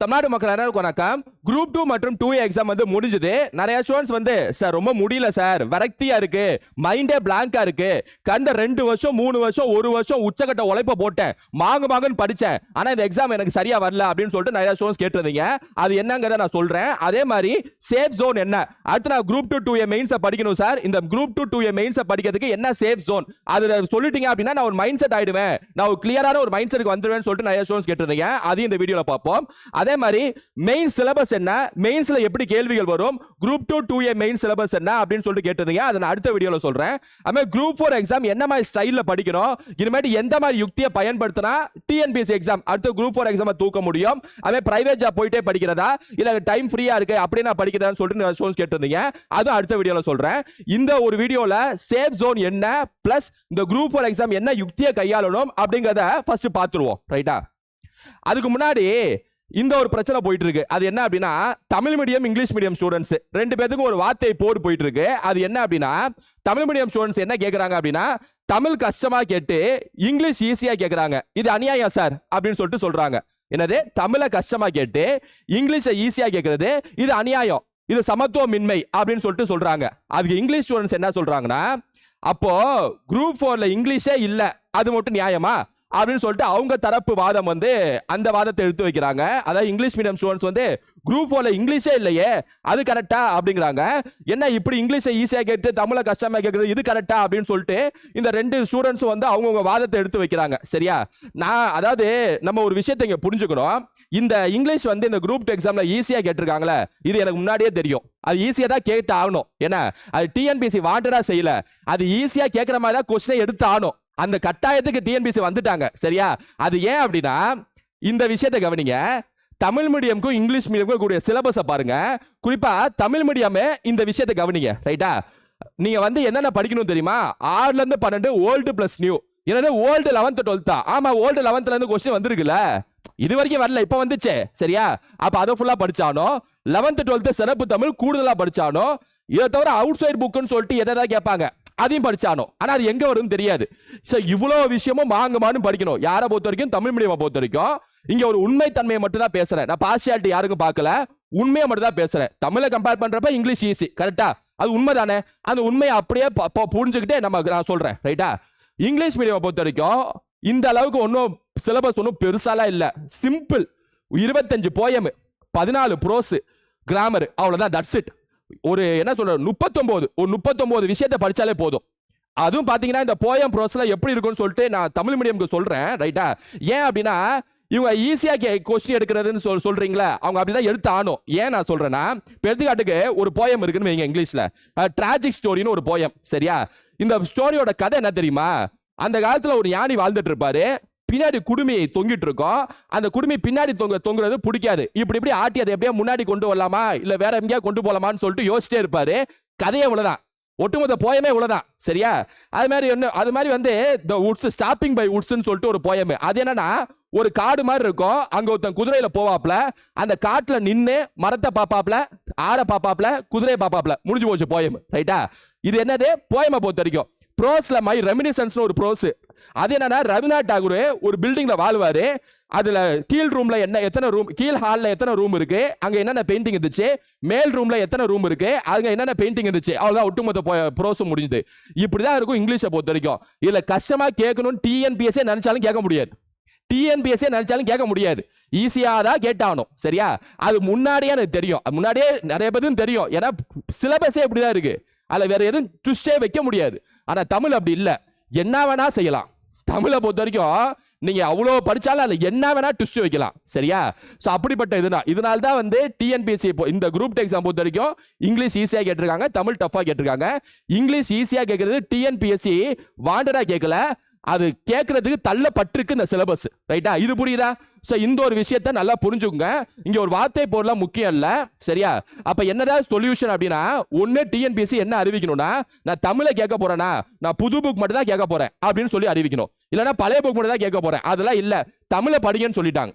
தமிழ்நாடு மக்கள் எல்லாருக்கும் வணக்கம் குரூப் டூ மற்றும் டூ எக்ஸாம் வந்து முடிஞ்சது. நிறைய ஸ்டூடெண்ட்ஸ் வந்து சார் ரொம்ப முடியல சார் விரக்தியா இருக்கு. மைண்டே பிளாங்கா இருக்கு. கண்ட ரெண்டு வருஷம் மூணு வருஷம் ஒரு வருஷம் உச்சக்கட்ட உழைப்ப போட்டேன். மாங்கு மாங்குன்னு படிச்சேன். ஆனா இந்த எக்ஸாம் எனக்கு சரியா வரல அப்படின்னு சொல்லிட்டு நிறைய ஸ்டூடெண்ட்ஸ் கேட்டிருந்தீங்க. அது என்னங்கிறத நான் சொல்றேன். அதே மாதிரி சேஃப் ஜோன் என்ன? அடுத்து நான் குரூப் டூ டூ ஏ மெயின்ஸை படிக்கணும் சார் இந்த குரூப் டூ டூ ஏ மெயின்ஸை படிக்கிறதுக்கு என்ன சேஃப் ஜோன் அது சொல்லிட்டீங்க அப்படின்னா நான் ஒரு மைண்ட் செட் ஆயிடுவேன். நான் ஒரு கிளியரான ஒரு மைண்ட் செட்டுக்கு வந்துடுவேன் சொல்லிட்டு நிறைய ஸ்டூடெண்ட்ஸ் கேட்டிருந்தீங்க. அதையும் இந்த வீடியோவில் பார்ப்போம். அதே மாதிரி மெயின் சிலபஸ் என்ன? மெயின்ஸ்ல எப்படி கேள்விகள் வரும்? Group two two A main syllabus என்ன அப்படின்னு சொல்லிட்டு கேட்டிருந்தீங்க. அதை நான் அடுத்த வீடியோவில் சொல்றேன். அதுமாதிரி குரூப் ஃபோர் எக்ஸாம் என்ன மாதிரி ஸ்டைலில் படிக்கணும்? இனிமேட்டு எந்த மாதிரி யுக்தியை பயன்படுத்தினா டிஎன்பிஎஸ்சி எக்ஸாம் அடுத்த குரூப் ஃபோர் எக்ஸாம் தூக்க முடியும்? அதே பிரைவேட் ஜாப் போயிட்டே படிக்கிறதா? இல்லை டைம் ஃப்ரீயாக இருக்கு? அப்படியே நான் படிக்கிறதான்னு சொல்லிட்டு ஸ்டூடெண்ட்ஸ் கேட்டிருந்தீங்க. அதுவும் அடுத்த வீடியோவில் சொல்றேன். இந்த ஒரு வீடியோவில் சேஃப் ஜோன் என்ன? ப்ளஸ் இந்த குரூப் ஃபோர் எக்ஸாம் என்ன யுக்தியை கையாளணும்? அப்படிங்கிறத ஃபர்ஸ்ட் பார்த்துருவோம். ரைட்டா அதுக்கு முன்னாடி இந்த ஒரு பிரச்சனை போயிட்டு இருக்கு அது என்ன அப்படின்னா Tamil medium English medium students ரெண்டு பேத்துக்கும் ஒரு வார்த்தை போடு போயிட்டு இருக்கு அது என்ன அப்படின்னா தமிழ் மீடியம் ஸ்டூடெண்ட்ஸ் என்ன கேட்குறாங்க அப்படின்னா தமிழ் கஷ்டமா கேட்டு இங்கிலீஷ் ஈஸியா கேட்குறாங்க இது அநியாயம் சார் அப்படின்னு சொல்லிட்டு சொல்றாங்க. என்னது? தமிழை கஷ்டமா கேட்டு இங்கிலீஷை ஈஸியா கேட்கறது இது அநியாயம். இது சமத்துவமின்மை அப்படின்னு சொல்லிட்டு சொல்றாங்க. அதுக்கு இங்கிலீஷ் ஸ்டூடெண்ட்ஸ் என்ன சொல்றாங்கன்னா அப்போ குரூப் ஃபோர்ல இங்கிலீஷே இல்ல அது மட்டும் நியாயமா? அப்படின்னு சொல்லிட்டு அவங்க தரப்பு வாதம் வந்து அந்த வாதத்தை எடுத்து வைக்கிறாங்க. அதாவது இங்கிலீஷ் மீடியம் ஸ்டூடெண்ட்ஸ் வந்து குரூப் ஃபோர்ல இங்கிலீஷே இல்லையே அது கரெக்டா அப்படிங்கிறாங்க. என்ன இப்படி இங்கிலீஷை ஈஸியாக கேட்டு தமிழை கஷ்டமாக கேட்குறது இது கரெக்டா அப்படின்னு சொல்லிட்டு இந்த ரெண்டு ஸ்டூடெண்ட்ஸும் வந்து அவங்கவுங்க வாதத்தை எடுத்து வைக்கிறாங்க. சரியா? நான் அதாவது நம்ம ஒரு விஷயத்தை இங்கே புரிஞ்சுக்கணும். இந்த இங்கிலீஷ் வந்து இந்த குரூப் டூ எக்ஸாமில் ஈஸியாக கேட்டிருக்காங்களே இது எனக்கு முன்னாடியே தெரியும். அது ஈஸியாக தான் கேட்டு ஆகணும் ஏன்னா அது டிஎன்பிசி வாண்டடாக செய்யல. அது ஈஸியாக கேட்குற மாதிரி தான் கொஸ்டினை எடுத்து ஆகணும் அந்த கட்டாயத்துக்கு டிஎன்பிசி வந்துட்டாங்க. சரியா? அது ஏன் அப்படின்னா இந்த விஷயத்தை கவனிங்க. தமிழ் மீடியம்க்கும் இங்கிலீஷ் மீடியம்க்கும் கூடிய சிலபஸை பாருங்க. குறிப்பா தமிழ் மீடியமே இந்த விஷயத்தை கவனிங்க. ரைட்டா நீங்க வந்து என்னென்ன படிக்கணும் தெரியுமா? ஆறுல இருந்து பன்னெண்டு ஓல்டு பிளஸ் நியூ என்னது? ஓல்டு லெவன்த் டுவெல்த்தா ஆமா ஓல்டு லெவன்த்ல இருந்து கொஸ்டின் வந்திருக்குல்ல. இது வரைக்கும் வரல இப்போ வந்துச்சே. சரியா? அப்ப அதை ஃபுல்லா படிச்சானோ? லெவன்த் டுவெல்த் சிறப்பு தமிழ் கூடுதலா படிச்சானோ? இதை தவிர அவுட் சைட் புக்குன்னு சொல்லிட்டு எதை எதாவது கேட்பாங்க. அதையும் படித்தானோ ஆனால் அது எங்கே வரும்னு தெரியாது. ஸோ இவ்வளோ விஷயமும் மாங்குமான்னு படிக்கணும். யாரை பொறுத்த வரைக்கும் தமிழ் மீடியமை பொறுத்த வரைக்கும் இங்கே ஒரு உண்மைத்தன்மையை மட்டும் தான் பேசுகிறேன் நான் பார்ஷியாலிட்டி யாருக்கும் பார்க்கல. உண்மையை மட்டும் தான் பேசுகிறேன் தமிழை கம்பேர் பண்ணுறப்ப இங்கிலீஷ் ஈஸி கரெக்டாக அது உண்மைதானே? அந்த உண்மையை அப்படியே புரிஞ்சுக்கிட்டே நம்ம நான் சொல்கிறேன் ரைட்டா இங்கிலீஷ் மீடியமை பொறுத்த வரைக்கும் இந்த அளவுக்கு ஒன்றும் சிலபஸ் ஒன்றும் பெருசாலாம் இல்லை. சிம்பிள் இருபத்தஞ்சு போயம் பதினாலு ப்ரோஸு கிராமர் அவ்வளோதான் தட்ஸ் இட் ஒரு என்ன சொல்ற முப்பத்தொம்போது ஒரு முப்பத்தொம்போது விஷயத்தை படித்தாலே போதும். அதுவும் பார்த்தீங்கன்னா இந்த போயம் ப்ரோஸில் எப்படி இருக்கும்னு சொல்லிட்டு நான் தமிழ் மீடியம்க்கு சொல்கிறேன் ரைட்டா ஏன் அப்படின்னா இவங்க ஈஸியாக கே கொஸ்டின் எடுக்கிறதுன்னு சொல் சொல்கிறீங்களா அவங்க அப்படிதான் எடுத்து ஆனும் ஏன் நான் சொல்கிறேன்னா எடுத்துக்காட்டுக்கு ஒரு போயம் இருக்குன்னு வைங்க இங்கிலீஷில். ட்ராஜிக் ஸ்டோரின்னு ஒரு போயம் சரியா? இந்த ஸ்டோரியோட கதை என்ன தெரியுமா? அந்த காலத்தில் ஒரு ஞானி வாழ்ந்துட்டு இருப்பாரு. பின்னாடி குடுமி தொங்கிட்டு இருக்கோம் அந்த குடுமி பின்னாடி தொங்க தொங்குறது பிடிக்காது. இப்படி இப்படி ஆட்டி அதை எப்படியா முன்னாடி கொண்டு வரலாமா? இல்ல வேற எங்கேயா கொண்டு போகலாமான்னு சொல்லிட்டு யோசிச்சிட்டே இருப்பாரு. கதையே இவ்வளவுதான். ஒட்டுமொத்த போயமே இவ்வளவுதான். சரியா? அது மாதிரி என்ன அது மாதிரி வந்து த உட்ஸ் ஸ்டாப்பிங் பை உட்ஸ்ன்னு சொல்லிட்டு ஒரு போயமே அது என்னன்னா ஒரு காடு மாதிரி இருக்கும். அங்கே ஒருத்தன் குதிரையில் போவாப்ல அந்த காட்டில் நின்று மரத்தை பார்ப்பாப்ல ஆட பாப்பாப்ல குதிரையை பார்ப்பாப்ல முடிஞ்சு போச்சு போயம் ரைட்டா இது என்னது? போயமை பொறுத்த வரைக்கும். ப்ரோஸில் மை ரெமினிசன்ஸ்னு ஒரு ப்ரோஸ் அது என்னன்னா ரவிநாத் டாகூர் ஒரு பில்டிங்ல வாழ்வாரு. அதுல கீழ் ரூம்ல என்ன எத்தனை ரூம் கீழ் ஹால்ல எத்தனை ரூம் இருக்கு? அங்க என்னென்ன பெயிண்டிங் இருந்துச்சு? மேல் ரூம்ல எத்தனை ரூம் இருக்கு? அங்க என்னென்ன பெயிண்டிங் இருந்துச்சு? அவ்வளவுதான் ஒட்டுமொத்த ப்ரோஸும் முடிஞ்சுது. இப்படிதான் இருக்கும் இங்கிலீஷை பொறுத்த வரைக்கும் இதுல கஷ்டமா கேட்கணும்னு டிஎன்பிஎஸ்ஏ நினைச்சாலும் கேட்க முடியாது. டிஎன்பிஎஸ்ஏ நினைச்சாலும் கேட்க முடியாது. ஈஸியா தான் கேட்டாகணும் சரியா? அது முன்னாடியே எனக்கு தெரியும். அது முன்னாடியே நிறைய பேருக்கும் தெரியும். ஏன்னா சிலபஸே இப்படிதான் இருக்கு. அதுல வேற எதுவும் ட்விஸ்டே வைக்க முடியாது. ஆனா தமிழ் அப்படி இல்ல. என்ன வேணா செய்யலாம். தமிழை பொறுத்த வரைக்கும் நீங்க அவ்வளோ படிச்சாலும் அதில் என்ன வேணா ட்விஸ்ட் வைக்கலாம். சரியா? ஸோ அப்படிப்பட்ட இதுனா இதனால தான் வந்து டிஎன்பிஎஸ்சி இப்போ இந்த குரூப் எக்ஸாம் பொறுத்த வரைக்கும் இங்கிலீஷ் ஈஸியாக கேட்டிருக்காங்க தமிழ் டஃபாக கேட்டிருக்காங்க. இங்கிலீஷ் ஈஸியாக கேட்கறது டிஎன்பிஎஸ்சி வாண்டடாக கேட்கல. அது கேட்கறதுக்கு தள்ளப்பட்டிருக்கு இந்த சிலபஸ் ரைட்டா இது புரியுதா? ஸோ இந்த ஒரு விஷயத்த நல்லா புரிஞ்சுக்கோங்க. இங்கே ஒரு வார்த்தை போடலாம் முக்கியம் இல்லை. சரியா? அப்போ என்னதான் சொல்யூஷன் அப்படின்னா ஒன்று டிஎன்பிஎஸ்சி என்ன அறிவிக்கணும்னா நான் தமிழை கேட்க போறேனா நான் புது புக் மட்டும் தான் கேட்க போறேன் அப்படின்னு சொல்லி அறிவிக்கணும். இல்லைன்னா பழைய புக் மட்டும் தான் கேட்க போறேன். அதெல்லாம் இல்லை. தமிழை படிங்கன்னு சொல்லிட்டாங்க.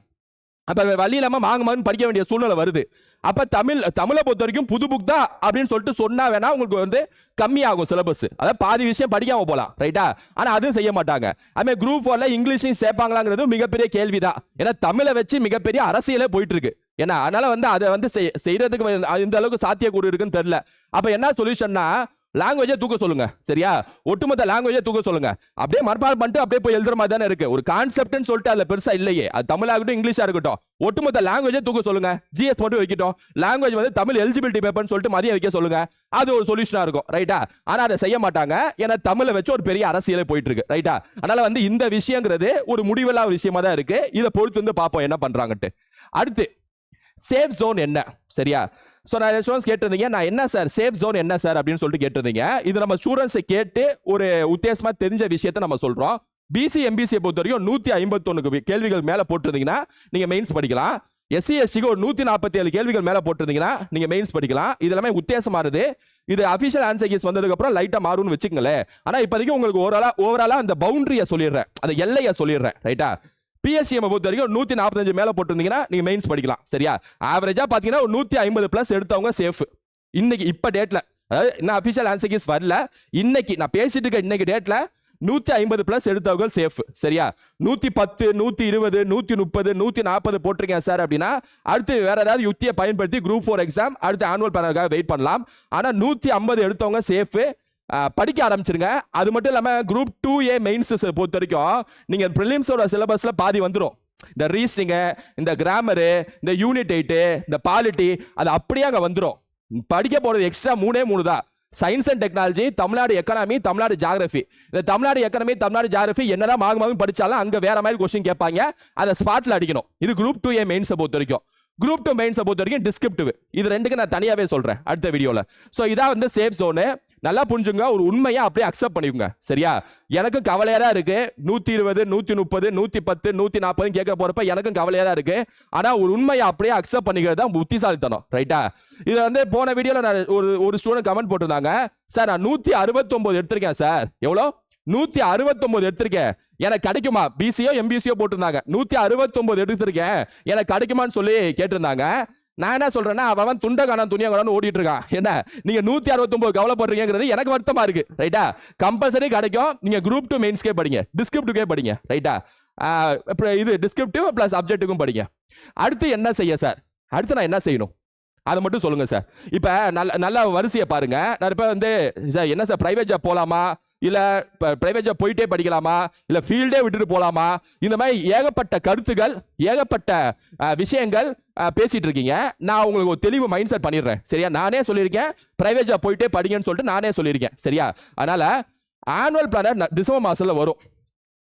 அப்போ வழி இல்லாமல் மாங்க படிக்க வேண்டிய சூழ்நிலை வருது. அப்போ தமிழ் தமிழை பொறுத்த வரைக்கும் புது புக் தான் அப்படின்னு சொல்லிட்டு சொன்னா வேணா உங்களுக்கு வந்து கம்மியாகும் சிலபஸ் அதாவது பாதி விஷயம் படிக்காம போகலாம் ரைட்டா ஆனால் அதுவும் செய்ய மாட்டாங்க. அதுமாதிரி குரூப் ஃபோரில் இங்கிலீஷையும் சேர்ப்பாங்களாங்கிறது மிகப்பெரிய கேள்விதான். ஏன்னா தமிழை வச்சு மிகப்பெரிய அரசியலே போயிட்டு இருக்கு ஏன்னா அதனால வந்து அதை வந்து செய்- செய்யறதுக்கு இந்த அளவுக்கு சாத்தியக்கூறு இருக்குன்னு தெரில அப்போ என்ன சொல்யூஷன்னா லாங்குவேஜே தூக்க சொல்லுங்க. சரியா? ஒட்டுமொத்த லாங்குவேஜே தூக்க சொல்லுங்க. அப்படியே மறுபாடு பண்ணிட்டு அப்படியே போய் எழுதுற மாதிரி தானே இருக்கு. ஒரு கான்செப்ட்னு சொல்லிட்டு அதுல பெருசா இல்லையே. அது தமிழாகட்டும் இங்கிலீஷா இருக்கட்டும். ஒட்டுமொத்த லாங்குவேஜே தூக்க சொல்லுங்க. ஜிஎஸ் மட்டும் வைக்கட்டும். லாங்குவேஜ் வந்து தமிழ் எலிஜிபிலிட்டி பேப்பர்னு சொல்லிட்டு மதியம் வைக்க சொல்லுங்க. அது ஒரு சொல்யூஷனா இருக்கும். ரைட்டா ஆனா அதை செய்ய மாட்டாங்க. ஏன்னா தமிழை வச்சு ஒரு பெரிய அரசியலே போயிட்டு இருக்கு. ரைட்டா அதனால வந்து இந்த விஷயங்கிறது ஒரு முடிவில்லா விஷயமா தான் இருக்கு. இதை பொறுத்து வந்து பார்ப்போம் என்ன பண்றாங்கட்டு அடுத்து சேஃப் ஜோன் என்ன? சரியா? ஸோ நான் ஸ்டூடெண்ட்ஸ் கேட்டிருந்தீங்க. நான் என்ன சார்? சேஃப் ஜோன் என்ன சார்? அப்படின்னு சொல்லிட்டு கேட்டிருந்தீங்க. இது நம்ம ஸ்டூடெண்ட்ஸை கேட்டு ஒரு உத்தேசமாக தெரிஞ்ச விஷயத்தை நம்ம சொல்கிறோம் பிசி எம்பிசியை பொறுத்த வரைக்கும் நூற்றி ஐம்பத்தொன்னுக்கு கேள்விகள் மேலே போட்டிருந்தீங்கன்னா நீங்கள் மெயின்ஸ் படிக்கலாம். எஸ்சி எஸ்சிக்கு ஒரு நூற்றி நாற்பத்தி ஏழு கேள்விகள் மேலே போட்டிருந்தீங்கன்னா நீங்கள் மெயின்ஸ் படிக்கலாம். இது எல்லாமே உத்தேசமானது இது அஃபிஷியல் ஆன்சர் கீஸ் வந்ததுக்கப்புறம் லைட்டாக மாறும்னு வச்சுக்கங்களேன். ஆனால் இப்போதைக்கு உங்களுக்கு ஓவராலாக ஓவராலாக அந்த பவுண்டரியை சொல்லிடுறேன். அந்த எல்லையை சொல்லிடுறேன். ரைட்டா பிஎஸ்சிஎம் பொறுத்த வரைக்கும் நூற்றி நாற்பத்தஞ்சு மேலே போட்டிருந்தீங்கன்னா நீங்கள் மெயின்ஸ் படிக்கலாம். சரியா? ஆவரேஜாக பார்த்தீங்கன்னா ஒரு நூற்றி ஐம்பது ப்ளஸ் எடுத்தவங்க சேஃப் இன்னைக்கு இப்போ டேட்டில் அதாவது இன்னும் அஃபிஷியல் ஆன்சர் கீஸ் வரல. இன்னைக்கு நான் பேசிட்டு இருக்க இன்னைக்கு டேட்டில் நூற்றி ஐம்பது ப்ளஸ் எடுத்தவங்க சேஃப் சரியா? நூற்றி பத்து நூற்றி இருபது நூற்றி முப்பது நூற்றி நாற்பது போட்டிருக்கேன் சார் அப்படின்னா அடுத்து வேற ஏதாவது யுக்தியை பயன்படுத்தி குரூப் ஃபோர் எக்ஸாம் அடுத்து ஆனுவல் பேனலுக்காக வெயிட் பண்ணலாம். ஆனால் நூற்றி ஐம்பது எடுத்தவங்க சேஃபு படிக்க ஆரம்பிச்சிருங்க. அது மட்டும் இல்லாமல் குரூப் டூ ஏ மெயின்ஸ் பொறுத்த வரைக்கும் நீங்கள் ப்ரிலிம்ஸோட சிலபஸில் பாதி வந்துடும் இந்த ரீசனிங்கு இந்த கிராமரு இந்த யூனிட் எயிட்டு இந்த பாலிட்டி அது அப்படியே அங்கே வந்துடும் படிக்க போகிறது எக்ஸ்ட்ரா மூணே மூணு தான். Science and technology Tamil Nadu economy Tamil Nadu geography இந்த தமிழ்நாடு எக்கனாமி தமிழ்நாடு ஜாகிரபி என்னதான் மாகும் மாகும் படிச்சாலும் அங்கே வேற மாதிரி கொஸ்டின் கேட்பாங்க. அதை ஸ்பாட்டில் அடிக்கணும். இது குரூப் டூ ஏ மெயின்ஸை பொறுத்த வரைக்கும் குரூப் டூ மெயின்ஸை பொறுத்த வரைக்கும் டிஸ்கிரிப்டிவ் இது ரெண்டுக்கு நான் தனியாகவே சொல்கிறேன் அடுத்த வீடியோவில் ஸோ இதான் வந்து சேஃப் ஜோனு நல்லா புரிஞ்சுங்க ஒரு உண்மையை அப்படியே அக்செப்ட் பண்ணிக்கோங்க. சரியா? எனக்கும் கவலையாக தான் இருக்கு. நூற்றி இருபது நூற்றி முப்பது நூற்றி பத்து நூற்றி நாற்பது கேட்க போகிறப்ப எனக்கும் கவலையாக தான் இருக்கு. ஆனால் ஒரு உண்மையை அப்படியே அக்செப்ட் பண்ணிக்கிறது தான் புத்திசாலித்தனம். ரைட்டா இது வந்து போன வீடியோவில் நான் ஒரு ஒரு ஸ்டூடெண்ட் கமெண்ட் போட்டிருந்தாங்க. சார் நான் நூற்றி அறுபத்தொம்போது எடுத்திருக்கேன் சார். எவ்வளோ? நூற்றி அறுபத்தொம்போது எடுத்திருக்கேன் எனக்கு கிடைக்குமா? பிசியோ எம்பிசியோ போட்டிருந்தாங்க. நூற்றி அறுபத்தொம்போது எடுத்திருக்கேன். எனக்கு கிடைக்குமான்னு சொல்லி கேட்டிருந்தாங்க. நான் என்ன சொல்றேன்னா அவன் துண்டகானம் காணான் காணான்னு ஓடிட்டு இருக்கான் என்ன? நீங்க நூத்தி அறுபத்தொன்பது கவலைப்படுறீங்கிறது எனக்கு வருத்தமா இருக்கு. ரைட்டா கம்பல்சரி கிடைக்கும். நீங்க குரூப் டூ மெயின்ஸ்க்கே படிங்க. டிஸ்கிரிப்டுக்கே படிங்க. ரைட்டா இது டிஸ்கிரிப்டிவ் ப்ளஸ் அப்ஜெக்ட்டுக்கும் படிங்க. அடுத்து என்ன செய்ய சார் அடுத்து நான் என்ன செய்யணும்? அதை மட்டும் சொல்லுங்க சார் இப்போ நல்ல நல்ல வரிசையை பாருங்க. நான் இப்போ வந்து சார் என்ன சார் பிரைவேட் ஜாப் போகலாமா இல்லை இப்போ பிரைவேட் ஜாப் போயிட்டே படிக்கலாமா? இல்லை ஃபீல்டே விட்டுட்டு போகலாமா இந்த மாதிரி ஏகப்பட்ட கருத்துகள் ஏகப்பட்ட விஷயங்கள் பேசிகிட்டு இருக்கீங்க. நான் உங்களுக்கு ஒரு தெளிவு மைண்ட் செட் பண்ணிடுறேன். சரியா? நானே சொல்லியிருக்கேன். பிரைவேட் ஜாப் போயிட்டே படிங்கன்னு சொல்லிட்டு நானே சொல்லியிருக்கேன். சரியா? அதனால் ஆனுவல் பிளானர் டிசம்பர் மாதத்தில் வரும்.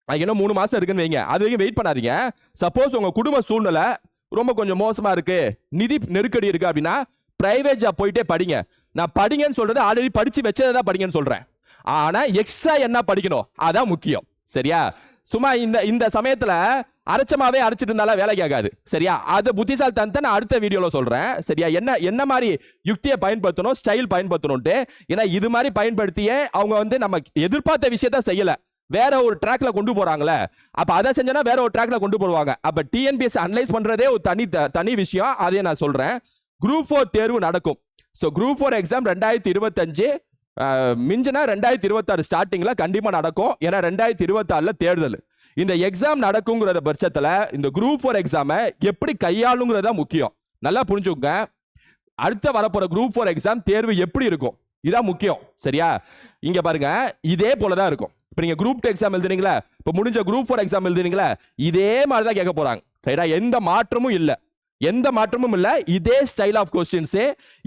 இன்னும் மூணு மாதம் இருக்குன்னு வைங்க. அது வரைக்கும் வெயிட் பண்ணாதீங்க. சப்போஸ் உங்கள் குடும்ப சூழ்நிலை ரொம்ப கொஞ்சம் மோசமாக இருக்குது நிதி நெருக்கடி இருக்குது அப்படின்னா பிரைவேட் ஜாப் போயிட்டே படிங்க. நான் படிங்கன்னு சொல்கிறது ஆல்ரெடி படித்து வச்சதை தான் படிங்கன்னு சொல்கிறேன் ஆனா எக்ஸ்ட்ரா என்ன படிக்கணும்? அதான் முக்கியம். சரியா? சும்மா இந்த இந்த சமயத்துல அரைச்சமாவே அரைச்சிட்டு இருந்தாலும் வேலை கேட்காது சரியா? அது புத்திசாலித்தனத்தை நான் அடுத்த வீடியோவில் சொல்றேன். சரியா? என்ன என்ன மாதிரி யுக்தியை பயன்படுத்தணும் ஸ்டைல் பயன்படுத்தணும்ட்டு. ஏன்னா இது மாதிரி பயன்படுத்தியே அவங்க வந்து நம்ம எதிர்பார்த்த விஷயத்த செய்யல. வேற ஒரு ட்ராக்ல கொண்டு போறாங்களே. அப்ப அதை செஞ்சோன்னா வேற ஒரு ட்ராக்ல கொண்டு போடுவாங்க. அப்ப டிஎன்பிஎஸ் அனலைஸ் பண்றதே ஒரு தனி தனி விஷயம். அதையே நான் சொல்றேன். குரூப் ஃபோர் தேர்வு நடக்கும். ஸோ குரூப் ஃபோர் எக்ஸாம் ரெண்டாயிரத்தி இருபத்தஞ்சு மிஞ்சினா ரெண்டாயிரத்தி இருபத்தாறு ஸ்டார்டிங்கில் கண்டிப்பாக நடக்கும். ஏன்னா ரெண்டாயிரத்தி இருபத்தாறில் தேர்தல். இந்த எக்ஸாம் நடக்குங்கிறத பட்சத்தில் இந்த குரூப் ஃபோர் எக்ஸாமை எப்படி கையாளுங்கிறதா முக்கியம். நல்லா புரிஞ்சுக்கோங்க. அடுத்த வரப்போகிற குரூப் ஃபோர் எக்ஸாம் தேர்வு எப்படி இருக்கும்? இதான் முக்கியம். சரியா? இங்கே பாருங்க. இதே போல தான் இருக்கும். இப்போ நீங்கள் குரூப் டூ எக்ஸாம் எழுதுனீங்களா இப்போ முடிஞ்ச குரூப் ஃபோர் எக்ஸாம் எழுதுனீங்களா இதே மாதிரி தான் கேட்க போகிறாங்க ரைட்டா? எந்த மாற்றமும் இல்லை. எந்த மாற்றமும் இல்லை. இதே ஸ்டைல் ஆஃப் கொஸ்டின்ஸு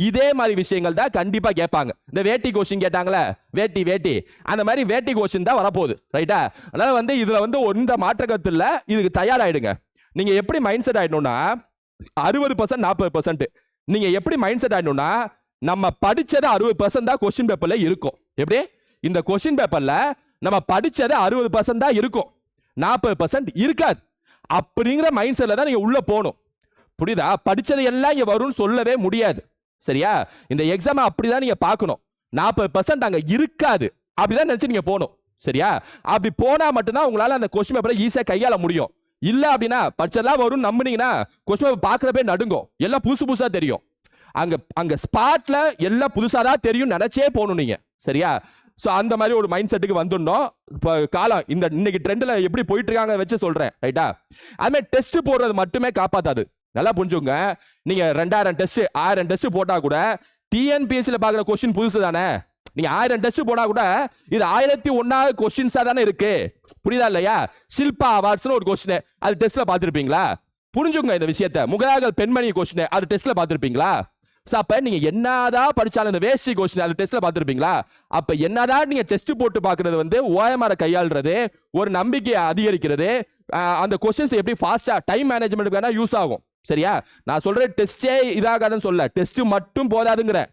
இதே மாதிரி விஷயங்கள் தான் கண்டிப்பாக கேட்பாங்க. இந்த வேட்டி கொஸ்டின் கேட்டாங்களே வேட்டி வேட்டி. அந்த மாதிரி வேட்டி கொஸ்டின் தான் வரப்போகுது. ரைட்டா அதனால் வந்து இதில் வந்து எந்த மாற்ற இல்லை. இதுக்கு தயாராகிடுங்க நீங்கள் எப்படி மைண்ட் செட் ஆகிடணும்னா அறுபது பர்சன்ட் நாற்பது பர்சன்ட் நீங்கள் எப்படி மைண்ட் செட் ஆகிடணும்னா நம்ம படித்ததை அறுபது பர்சன்ட் தான் கொஸ்டின் பேப்பரில் இருக்கும். எப்படி? இந்த கொஸ்டின் பேப்பரில் நம்ம படிச்சது அறுபது பர்சன்ட் தான் இருக்கும். நாற்பது பர்சன்ட் இருக்காது. அப்படிங்கிற மைண்ட் செட்டில் தான் நீங்கள் உள்ளே போகணும். புரியுதா? படிச்சது எல்லாம் இங்க வரும்னு சொல்லவே முடியாது. சரியா? இந்த எக்ஸாமை அப்படிதான் நீங்க பார்க்கணும். நாற்பது பர்சன்ட் அங்க இருக்காது. அப்படிதான் நினைச்சு நீங்க போகணும். சரியா? அப்படி போனா மட்டும்தான் உங்களால அந்த கொஸ்டின் பேப்பரை ஈஸியா கையாள முடியும். இல்ல அப்படின்னா படிச்சதெல்லாம் வரும் நம்பினீங்கன்னா கொஸ்டின் பாக்குறப்பே நடுங்கும். எல்லாம் புதுசு புதுசா தெரியும். அங்க அங்க ஸ்பாட்ல எல்லாம் புதுசா தான் தெரியும் நினைச்சே போகணும் நீங்க. சரியா? ஸோ அந்த மாதிரி ஒரு மைண்ட் செட்டுக்கு வந்துடணும். இப்போ காலம் இந்த இன்னைக்கு ட்ரெண்டில் எப்படி போயிட்டு இருக்காங்க வச்சு சொல்கிறேன் ரைட்டா அதுமாதிரி டெஸ்ட் போடுறது மட்டுமே காப்பாத்தாது. நல்லா புரிஞ்சுங்க நீங்க ரெண்டாயிரம் டெஸ்ட் ஆயிரம் டெஸ்ட் போட்டா கூட டிஎன்பிஎஸ்சியில் பார்க்குற கொஸ்டின் புதுசு தானே? நீங்க ஆயிரம் டெஸ்ட் போனா கூட இது ஆயிரத்தி ஒன்னாவது கொஸ்டின்ஸா தானே இருக்கு. புரியுதா இல்லையா? ஷில்பா அவார்ட்ஸ்னு ஒரு கொஸ்டின் அது டெஸ்ட்ல பார்த்துருப்பீங்களா? புரிஞ்சுங்க இந்த விஷயத்த. முகலாகல் பெண்மணி கொஸ்டின் அது டெஸ்ட்ல பார்த்துருப்பீங்களா? ஸோ அப்போ நீங்கள் என்னதான் படித்தாலும் இந்த வேஷ்டி கொஸ்டின் அது டெஸ்ட்டில் பார்த்துருப்பீங்களா? அப்போ என்னதான் நீங்கள் டெஸ்ட் போட்டு பார்க்குறது வந்து ஓஎம்ஆர் கையாளுறது ஒரு நம்பிக்கையை அதிகரிக்கிறது அந்த கொஸ்டின்ஸ் எப்படி ஃபாஸ்ட்டாக டைம் மேனேஜ்மெண்ட் வேணால் யூஸ் ஆகும். சரியா? நான் சொல்ற டெஸ்டே இதாகாதுன்னு சொல்ல. டெஸ்ட் மட்டும் போதாதுங்கிற.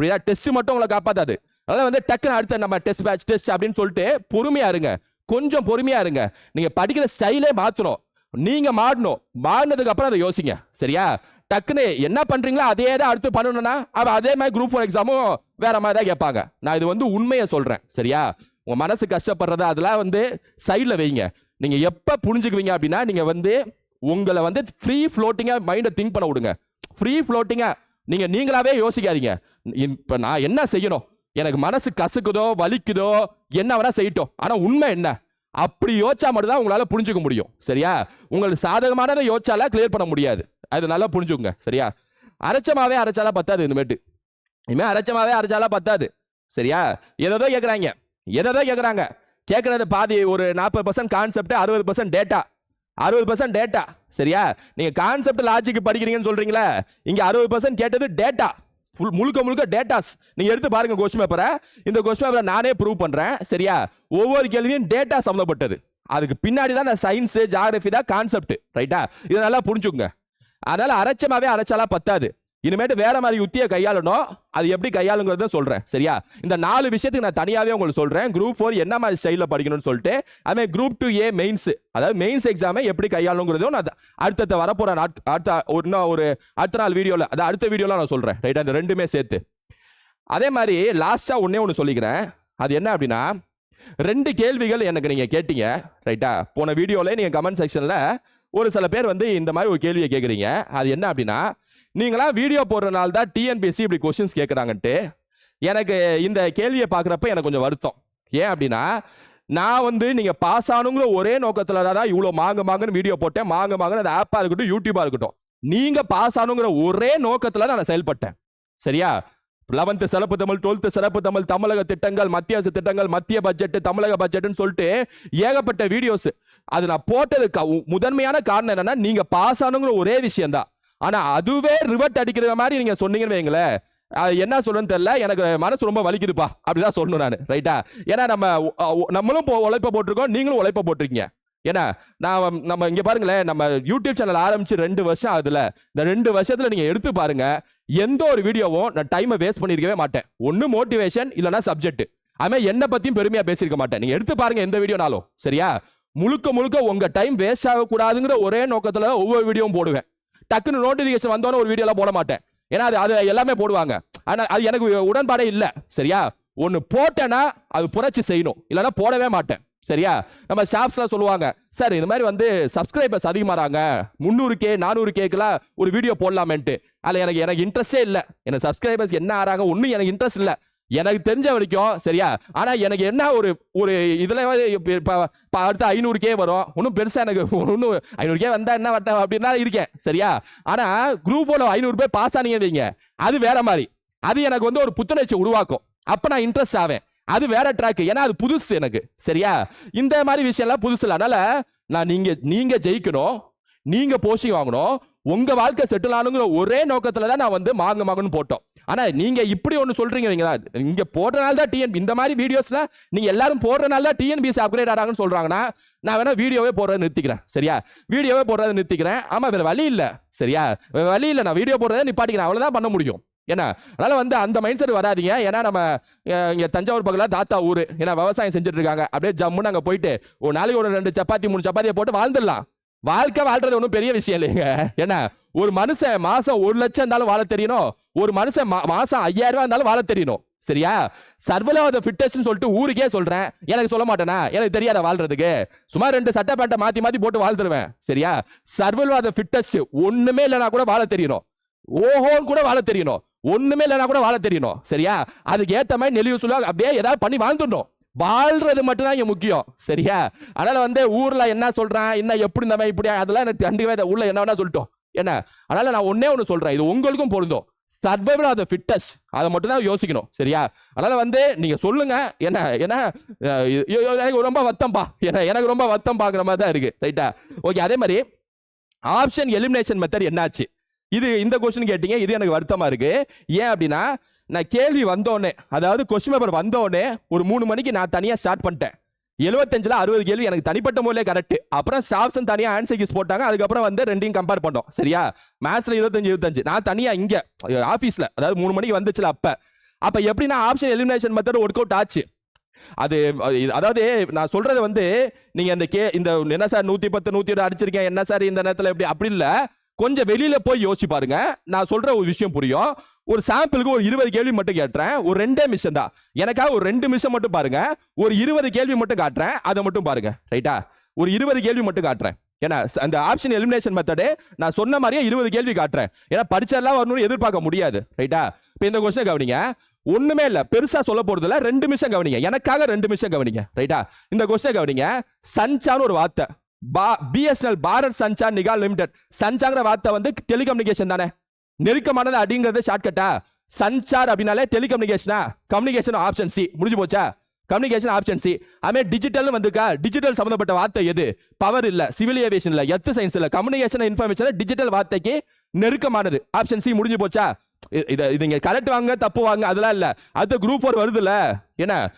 புரியுதா? டெஸ்ட் மட்டும் உங்களை காப்பாத்தாது. அதனால வந்து டக்குன்னு அடுத்த நம்ம டெஸ்ட் பேட்ச் டெஸ்ட் அப்படின்னு சொல்லிட்டு பொறுமையா இருங்க. கொஞ்சம் பொறுமையா இருங்க. நீங்க படிக்கிற ஸ்டைலே மாத்தணும். நீங்க மாறணும். மாறினதுக்கு அப்புறம் அதை யோசிங்க. சரியா? டக்குன்னு என்ன பண்றீங்களோ அதே தான் அடுத்து பண்ணணும்னா அப்ப அதே மாதிரி குரூப் ஃபோர் எக்ஸாமும் வேற மாதிரி தான் கேட்பாங்க. நான் இது வந்து உண்மையை சொல்றேன். சரியா? உங்க மனசு கஷ்டப்படுறத அதெல்லாம் வந்து சைடில் வைங்க. நீங்க எப்ப புரிஞ்சுக்குவீங்க அப்படின்னா நீங்க வந்து உங்களை வந்து ஃப்ரீ ஃப்ளோட்டிங்காக மைண்டை திங்க் பண்ண விடுங்க. ஃப்ரீ ஃப்ளோட்டிங்காக நீங்கள் நீங்களாவே யோசிக்காதீங்க. இப்போ நான் என்ன செய்யணும்? எனக்கு மனசு கசுக்குதோ வலிக்குதோ என்ன வேணால் செய்யட்டும். ஆனால் உண்மை என்ன? அப்படி யோசிச்சா மட்டும் தான் உங்களால புரிஞ்சுக்க முடியும். சரியா? உங்களுக்கு சாதகமானதை யோசிச்சால கிளியர் பண்ண முடியாது. அது நல்லா புரிஞ்சுக்கோங்க. சரியா? அரைச்சமாவே அரைச்சாலா பத்தாது இனிமேட்டு. இனிமேல் அரைச்சமாவே அரைச்சாலா பத்தாது. சரியா? எதோ கேட்குறாங்க எதோ கேட்குறாங்க கேட்குறது பாதி ஒரு நாற்பது பர்சன்ட் கான்செப்ட் அறுபது பர்சன்ட் டேட்டா அறுபது பர்சன்ட் டேட்டா சரியா? நீங்கள் கான்செப்ட் லாஜிக் படிக்கிறீங்கன்னு சொல்கிறீங்களே இங்கே அறுபது பர்சன்ட் கேட்டது டேட்டா ஃபுல் முழுக்க முழுக்க டேட்டாஸ் நீங்கள் எடுத்து பாருங்கள் கொஸ்டின் பேப்பரை இந்த கொஸ்டின் பேப்பரை நானே ப்ரூவ் பண்ணுறேன் சரியா? ஒவ்வொரு கேள்வியும் டேட்டா சம்மந்தப்பட்டது அதுக்கு பின்னாடி தான் நான் சயின்ஸு ஜாகிரஃபி தான் கான்செப்ட் ரைட்டா இதை நல்லா புரிஞ்சுக்குங்க. அதனால் அரைச்சமாகவே அரைச்சாலாம் பத்தாது. இனிமேட்டு வேற மாதிரி யுத்தியை கையாளணும். அது எப்படி கையாளுங்கிறத சொல்றேன். சரியா? இந்த நாலு விஷயத்துக்கு நான் தனியாவே உங்களுக்கு சொல்றேன். குரூப் ஃபோர் என்ன மாதிரி ஸ்டைலில் படிக்கணும்னு சொல்லிட்டு அதே குரூப் டூ ஏ மெயின்ஸ் அதாவது மெயின்ஸ் எக்ஸாமை எப்படி கையாளுங்கிறதும் நான் அடுத்த வரப்போற அடுத்த ஒரு இன்னும் ஒரு அடுத்த நாள் வீடியோவில் அது அடுத்த வீடியோவில் நான் சொல்றேன். ரைட் அந்த ரெண்டுமே சேர்த்து. அதே மாதிரி லாஸ்டா ஒன்னே ஒன்று சொல்லிக்கிறேன். அது என்ன அப்படின்னா ரெண்டு கேள்விகள் எனக்கு நீங்க கேட்டீங்க. ரைட்டா போன வீடியோல நீங்க கமெண்ட் செக்ஷன்ல ஒரு சில பேர் வந்து இந்த மாதிரி ஒரு கேள்வியை கேட்குறீங்க அது என்ன அப்படின்னா நீங்களாம் வீடியோ போடுறதுனால தான் டிஎன்பிஎஸ்சி இப்படி கொஸ்டின்ஸ் கேட்குறாங்கன்ட்டு எனக்கு இந்த கேள்வியை பார்க்குறப்ப எனக்கு கொஞ்சம் வருத்தம். ஏன் அப்படின்னா நான் வந்து நீங்கள் பாஸ் ஆகணுங்கிற ஒரே நோக்கத்தில் தான் இவ்வளோ மாங்க மாங்கன்னு வீடியோ போட்டேன். மாங்க மாங்கன்னு அது ஆப்பாக இருக்கட்டும் யூடியூப்பாக இருக்கட்டும். நீங்கள் பாஸ் ஆனுங்கிற ஒரே நோக்கத்தில் தான் நான் செயல்பட்டேன். சரியா? லெவன்த்து சிறப்பு தமிழ் டுவெல்த்து சிறப்பு தமிழ் தமிழக திட்டங்கள் மத்திய அரசு திட்டங்கள் மத்திய பட்ஜெட் தமிழக பட்ஜெட்னு சொல்லிட்டு ஏகப்பட்ட வீடியோஸ் அது நான் போட்டதுக்கு முதன்மையான காரணம் என்னன்னா நீங்கள் பாஸ் ஆனுங்கிற ஒரே விஷயம் தான் ஆனால் அதுவே ரிவர்ட் அடிக்கிற மாதிரி நீங்கள் சொன்னீங்கன்னு வைங்களேன். என்ன சொல்றேன்னு தெரியல. எனக்கு மனசு ரொம்ப வலிக்குதுப்பா. அப்படிதான் சொல்லணும் நான். ரைட்டா ஏன்னா நம்ம நம்மளும் இப்போ உழைப்ப போட்டிருக்கோம். நீங்களும் உழைப்ப போட்டிருக்கீங்க. ஏன்னா நான் நம்ம இங்க பாருங்களேன். நம்ம யூடியூப் சேனல் ஆரம்பிச்சு ரெண்டு வருஷம் ஆகுதுல. இந்த ரெண்டு வருஷத்துல நீங்க எடுத்து பாருங்க. எந்த ஒரு வீடியோவும் நான் டைமை வேஸ்ட் பண்ணிருக்கவே மாட்டேன். ஒன்னு மோட்டிவேஷன் இல்லைன்னா சப்ஜெக்ட் அதுமாதிரி என்னை பத்தியும் பெருமையா பேசியிருக்க மாட்டேன். நீங்க எடுத்து பாருங்க எந்த வீடியோனாலும். சரியா? முழுக்க முழுக்க உங்க டைம் வேஸ்ட் ஆகக்கூடாதுங்கிற ஒரே நோக்கத்துல ஒவ்வொரு வீடியோவும் போடுவேன். டக்குன்னு நோட்டிஃபிகேஷன் வந்தோன்னே ஒரு வீடியோலாம் போட மாட்டேன். ஏன்னா அது அது எல்லாமே போடுவாங்க. ஆனால் அது எனக்கு உடன்பாடே இல்லை. சரியா? ஒன்று போட்டேன்னா அது புரட்சி செய்யணும். இல்லைன்னா போடவே மாட்டேன். சரியா? நம்ம ஸ்டாஃப்ஸ்லாம் சொல்லுவாங்க சார் இந்த மாதிரி வந்து சப்ஸ்கிரைபர்ஸ் அதிகமாகறாங்க முந்நூறு கே நானூறு கேக்கெல்லாம் ஒரு வீடியோ போடலாமேன்ட்டு. அதில் எனக்கு எனக்கு இன்ட்ரெஸ்டே இல்லை. எனக்கு சப்ஸ்கிரைபர்ஸ் என்ன ஆறாங்க ஒன்றும் எனக்கு இன்ட்ரெஸ்ட் இல்லை. எனக்கு தெரிஞ்ச வரைக்கும் சரியா? ஆனா எனக்கு என்ன ஒரு ஒரு இதுல இப்போ அடுத்து ஐநூறு கே வரும். ஒன்றும் பெருசா எனக்கு ஒன்றும் ஐநூறு கே வந்தா என்ன வரட்டா அப்படின்னா இருக்கேன் சரியா? ஆனா குரூப் ஒன்று ஐநூறு பேர் பாஸ் ஆனீங்க வைங்க. அது வேற மாதிரி. அது எனக்கு வந்து ஒரு புத்துணர்ச்சி உருவாக்கும். அப்ப நான் இன்ட்ரெஸ்ட் ஆவேன். அது வேற ட்ராக் ஏன்னா அது புதுசு எனக்கு சரியா? இந்த மாதிரி விஷயம்லாம் புதுசு இல்லை. அதனால நான் நீங்க நீங்க ஜெயிக்கணும். நீங்க போஸ்டிங் வாங்கணும். உங்க வாழ்க்கை செட்டில் ஆகணுங்கிற ஒரே நோக்கத்துல தான் நான் வந்து மாங்க மாங்கன்னு போட்டோம். ஆனால் நீங்கள் இப்படி ஒன்று சொல்றீங்க இங்கே போடுறனால தான் டிஎன் இந்த மாதிரி வீடியோஸில் நீங்கள் எல்லாரும் போடுறனால தான் டிஎன்பிஎஸ்சி அப்கிரேட் ஆகிறாங்கன்னு சொல்கிறாங்கன்னா நான் வேணால் வீடியோவே போடுறதை நிறுத்திக்கிறேன் சரியா? வீடியோவே போடுறதை நிறுத்திக்கிறேன். ஆமாம் வேறு வழி இல்லை சரியா? வேறு வழி இல்லை நான் வீடியோ போடுறதை நிப்பாட்டிக்கிறேன் அவ்வளோதான் பண்ண முடியும். ஏன்னா அதனால வந்து அந்த மைண்ட் செட் வராதீங்க. ஏன்னா நம்ம இங்கே தஞ்சாவூர் பக்கத்தில் தாத்தா ஊர். ஏன்னா விவசாயம் செஞ்சுட்டு இருக்காங்க. அப்படியே ஜம்முன்னு அங்கே போயிட்டு ஒரு நாளைக்கு ஒரு ரெண்டு சப்பாத்தி மூணு சப்பாத்தியை போட்டு வாழ்ந்துடலாம். வாழ்க்கை வாழ்றது ஒன்றும் பெரிய விஷயம் இல்லைங்க. ஏன்னா ஒரு மனுஷன் மாசம் ஒரு லட்சம் இருந்தாலும் வாழ தெரியணும் ஒரு மனுஷன் மா- மாசம் ஐயாயிரம் ரூபாய் இருந்தாலும் வாழ தெரியணும் சரியா? சர்வலோக ஃபிட்டஸ்ட்னு சொல்லிட்டு ஊருக்கே சொல்றேன். எனக்கு சொல்ல மாட்டேனா? எனக்கு தெரியாத வாழ்றதுக்கு? சும்மா ரெண்டு சட்டை பேண்ட்டை மாத்தி மாத்தி போட்டு வாழ்ந்துருவேன். சரியா? சர்வலோக ஃபிட்னஸ் ஒண்ணுமே இல்லைனா கூட வாழ தெரியணும் ஓஹோன்னு கூட வாழ தெரியணும் ஒண்ணுமே இல்லைனா கூட வாழ தெரியணும் சரியா? அதுக்கு ஏத்த மாதிரி நெளிவு சொல்லுவாங்க அப்படியே ஏதாவது பண்ணி வாழ்ந்துடணும். வாழ்றது மட்டும்தான் இங்க முக்கியம். சரியா? அதனால வந்து ஊர்ல என்ன சொல்கிறேன் என்ன எப்படி இந்த மாதிரி இப்படி அதெல்லாம் எனக்கு கண்டுக்கவே இல்லை. உள்ள என்ன வேணா சொல்லிட்டோம். என்ன? அதனால நான் ஒன்னே ஒன்று சொல்றேன். இது உங்களுக்கும் பொருந்தும். சர்வைவல் ஆஃப் த ஃபிட்டஸ்ட் அதை மட்டும் தான் யோசிக்கணும். சரியா? அதனால வந்து நீங்க சொல்லுங்க. என்ன ஏன்னா எனக்கு ரொம்ப வத்தம்பா ஏன்னா எனக்கு ரொம்ப வத்தம் பாக்குற மாதிரி தான் இருக்கு. ரைட்டா ஓகே அதே மாதிரி ஆப்ஷன் எலிமினேஷன் மெத்தட் என்னாச்சு? இது இந்த கொஸ்டின் கேட்டீங்க. இது எனக்கு வருத்தமா இருக்கு. ஏன் அப்படின்னா நான் கேள்வி வந்தோடனே அதாவது கொஸ்டின் பேப்பர் வந்தோடனே ஒரு மூணு மணிக்கு நான் தனியாக ஸ்டார்ட் பண்ணிட்டேன். எழுபத்தஞ்சில் அறுபது கேள்வி எனக்கு தனிப்பட்ட முறையிலே கரெக்ட் அப்புறம் ஸ்டாஃப்ஸும் தனியாக ஆன்சர் கீஸ் போட்டாங்க அதுக்கப்புறம் வந்து ரெண்டையும் கம்பேர் பண்ணோம். சரியா? மேத்ஸில் இருபத்தஞ்சு இருபத்தஞ்சு. நான் தனியாக இங்கே ஆஃபீஸில் அதாவது மூணு மணிக்கு வந்துச்சுல அப்போ. அப்போ எப்படின்னா option elimination method work out ஆச்சு. அது அதாவது நான் சொல்றது வந்து நீங்க அந்த கே இந்த என்ன சார் நூத்தி பத்து நூத்தி இருபது அடிச்சிருக்கேன் என்ன சார் இந்த நேரத்தில் எப்படி அப்படி இல்லை. கொஞ்சம் வெளியில போய் யோசிச்சு பாருங்க. நான் சொல்ற ஒரு விஷயம் புரியும். ஒரு சாம்பிளுக்கு ஒரு இருபது கேள்வி மட்டும் கேட்டுறேன். ஒரு ரெண்டே மிஷன் தான். எனக்காக ஒரு ரெண்டு மிஷன் மட்டும் பாருங்க. ஒரு இருபது கேள்வி மட்டும் காட்டுறேன். அதை மட்டும் பாருங்க. ரைட்டா ஒரு இருபது கேள்வி மட்டும் காட்டுறேன். ஏன்னா அந்த ஆப்ஷன் எலிமினேஷன் மெத்தடு நான் சொன்ன மாதிரியே இருபது கேள்வி காட்டுறேன். ஏன்னா பரிச்செல்லாம் வரணும்னு எதிர்பார்க்க முடியாது. ரைட்டா இப்போ இந்த கொஸ்டின் கவனிங்க. ஒண்ணுமே இல்லை. பெருசா சொல்ல போறது ரெண்டு நிமிஷம் கவனிங்க. எனக்காக ரெண்டு நிமிஷம் கவனிங்க. ரைட்டா இந்த கொஸ்டின் கவனிங்க. சன்சான்னு ஒரு வார்த்தை. பா பிஎஸ்என்எல் பாரத் சஞ்சார் நிகால் லிமிடெட். சஞ்சாங்கிற வார்த்தை வந்து டெலிகம்யூனிகேஷன் தானே. நெருக்கமானது அப்படிங்கிறது ஷார்ட்கட்டா சஞ்சார் அப்படின்னாலே டெலிகம்யூனிகேஷனா? கம்யூனிகேஷன் ஆப்ஷன் சி முடிஞ்சு போச்சா? கம்யூனிகேஷன் ஆப்ஷன் சி அதுமாதிரி டிஜிட்டல்னு வந்திருக்கா? டிஜிட்டல் சம்பந்தப்பட்ட வார்த்தை எது? பவர் இல்ல சிவில் ஏவியேஷன் இல்ல எத்து சயின்ஸ் இல்லை கம்யூனிகேஷன் இன்ஃபர்மேஷன் டிஜிட்டல் வார்த்தைக்கு நெருக்கமானது. ஆப்ஷன் சி முடிஞ்சு போச்சா? இதை இது நீங்க கரெக்ட் வாங்க தப்பு வாங்க அதெல்லாம் இல்லை. அடுத்த குரூப் ஃபோர் வருதுல்ல. என்ன?